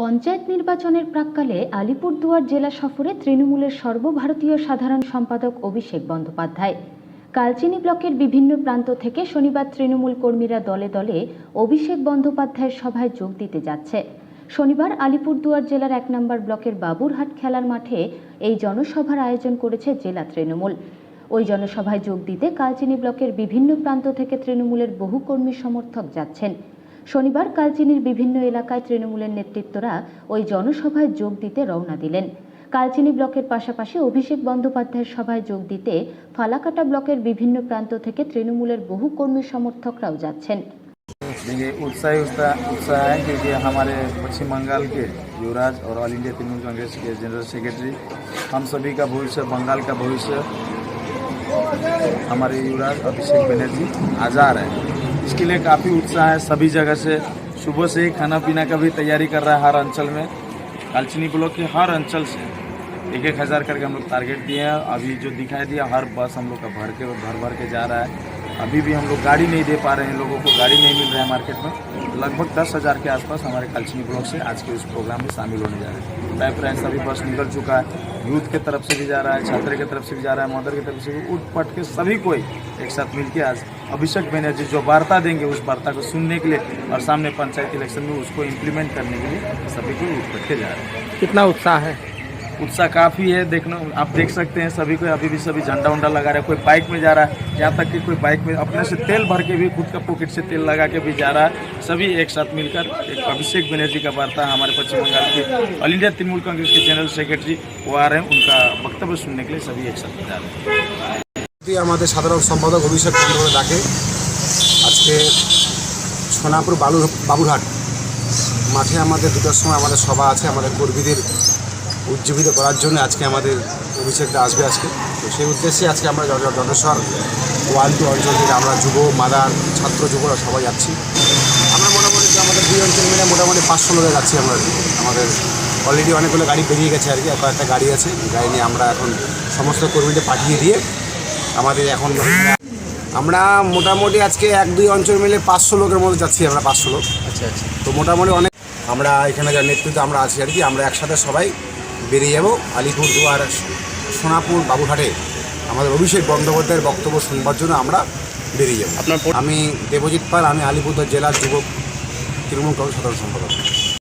পঞ্চায়েত নির্বাচনের প্রাক্কালে আলিপুরদুয়ার জেলা সফরে তৃণমূলের সর্বভারতীয় সাধারণ সম্পাদক অভিষেক বন্দ্যোপাধ্যায়। কালচিনি ব্লকের বিভিন্ন প্রান্ত থেকে শনিবার তৃণমূল কর্মীরা দলে দলে অভিষেক বন্দ্যোপাধ্যায়ের সভায় যোগ দিতে যাচ্ছে। শনিবার আলিপুরদুয়ার জেলার এক নম্বর ব্লকের বাবুরহাট খেলার মাঠে এই জনসভার আয়োজন করেছে জেলা তৃণমূল। ওই জনসভায় যোগ দিতে কালচিনি ব্লকের বিভিন্ন প্রান্ত থেকে তৃণমূলের বহু কর্মী সমর্থক যাচ্ছেন। শনিবার কালচিনির বিভিন্ন এলাকায় তৃণমূলের নেতৃত্বরা ওই জনসভায় যোগ দিতে রওনা দিলেন কালচিনি ব্লকের পাশাপাশি অভিষেক বন্দ্যোপাধ্যায়ের সভায় যোগ দিতে ফালাকাটা ব্লকের বিভিন্ন প্রান্ত থেকে তৃণমূলের বহু কর্মী সমর্থকরাও যাচ্ছেন देखिए उत्साही उत्साह उत्साह है क्योंकि हमारे पश्चिम बंगाल के युवराज और ऑल इंडिया तृणमूल कांग्रेस के जनरल सेक्रेटरी हम सभी का भविष्य बंगाल का भविष्य हमारे युवराज अभिषेक बनर्जी आज आ रहे हैं इसके लिए काफ़ी उत्साह है सभी जगह से। सुबह से ही खाना पीना का भी तैयारी कर रहा है हर अंचल में। कालचिनी ब्लॉक के हर अंचल से एक एक हज़ार करके हम लोग टारगेट दिए हैं। अभी जो दिखाई दिया, हर बस हम लोग का भर के भर भर के जा रहा है। अभी भी हम लोग गाड़ी नहीं दे पा रहे हैं लोगों को गाड़ी नहीं मिल रहा है मार्केट में। लगभग दस हज़ार के आसपास हमारे कालचिनी ब्लॉक से आज के उस प्रोग्राम में शामिल होने जा रहे हैं। पाइपलाइन सभी बस निकल चुका है। यूथ के तरफ़ से भी जा रहा है, छात्र की तरफ़ से भी जा रहा है मदर की तरफ़ से भी उठ पट के सभी कोई एक साथ मिलकर आज अभिषेक बनर्जी जो वार्ता देंगे उस वार्ता को सुनने के लिए और सामने पंचायत इलेक्शन में उसको इम्प्लीमेंट करने के लिए सभी को उठे जा रहे हैं। कितना उत्साह है? उत्साह काफ़ी है देखना आप देख सकते हैं सभी को अभी भी सभी झंडा उंडा लगा रहा है कोई बाइक में जा रहा है यहाँ तक कि कोई बाइक में अपने से तेल भर के भी खुद का पॉकेट से तेल लगा के भी जा रहा है सभी एक साथ मिलकर एक अभिषेक बनर्जी का वार्ता हमारे पश्चिम बंगाल की ऑल इंडिया तृणमूल कांग्रेस के जनरल सेक्रेटरी वो आ रहे हैं उनका वक्तव्य सुनने के लिए सभी एक साथ जा रहे हैं। আমাদের সাধারণ সম্পাদক অভিষেক বন্দ্যোপাধ্যায় ডাকে। আজকে সোনাপুর বালুর বাবুরহাট মাঠে আমাদের দুটোর সময় আমাদের সভা আছে, আমাদের কর্মীদের উজ্জীবিত করার জন্য আজকে আমাদের অভিষেকটা আসবে আজকে। তো সেই উদ্দেশ্যে আজকে আমরা জন- জনেশ্বর ওয়ালটু অঞ্চল থেকে আমরা যুব, মাদার, ছাত্র, যুবরা সবাই যাচ্ছি। আমরা মোটামুটি আমাদের দুই অঞ্চল মিলে মোটামুটি পাঁচশো লোকে যাচ্ছি আমরা। আমাদের অলরেডি অনেকগুলো গাড়ি বেরিয়ে গেছে আর কি কয়েকটা গাড়ি আছে। গাড়ি নিয়ে আমরা এখন সমস্ত কর্মীদের পাঠিয়ে দিয়ে আমাদের এখন আমরা মোটামুটি আজকে এক দুই অঞ্চল মিলে পাঁচশো লোকের মধ্যে যাচ্ছি আমরা পাঁচশো লোক। আচ্ছা আচ্ছা। তো মোটামুটি অনেক আমরা এখানে যার নেতৃত্বে আমরা আছি আর কি আমরা একসাথে সবাই বেরিয়ে যাব আলিপুর দুয়ার সোনাপুর বাবুঘাটে আমাদের অভিষেক বন্দ্যোপাধ্যায়ের বক্তব্য শুনবার জন্য আমরা বেরিয়ে যাব। আপনার আমি দেবজিৎ পাল আমি আলিপুরদুয়ার জেলার যুবক তৃণমূল কংগ্রেস সাধারণ সম্পাদক।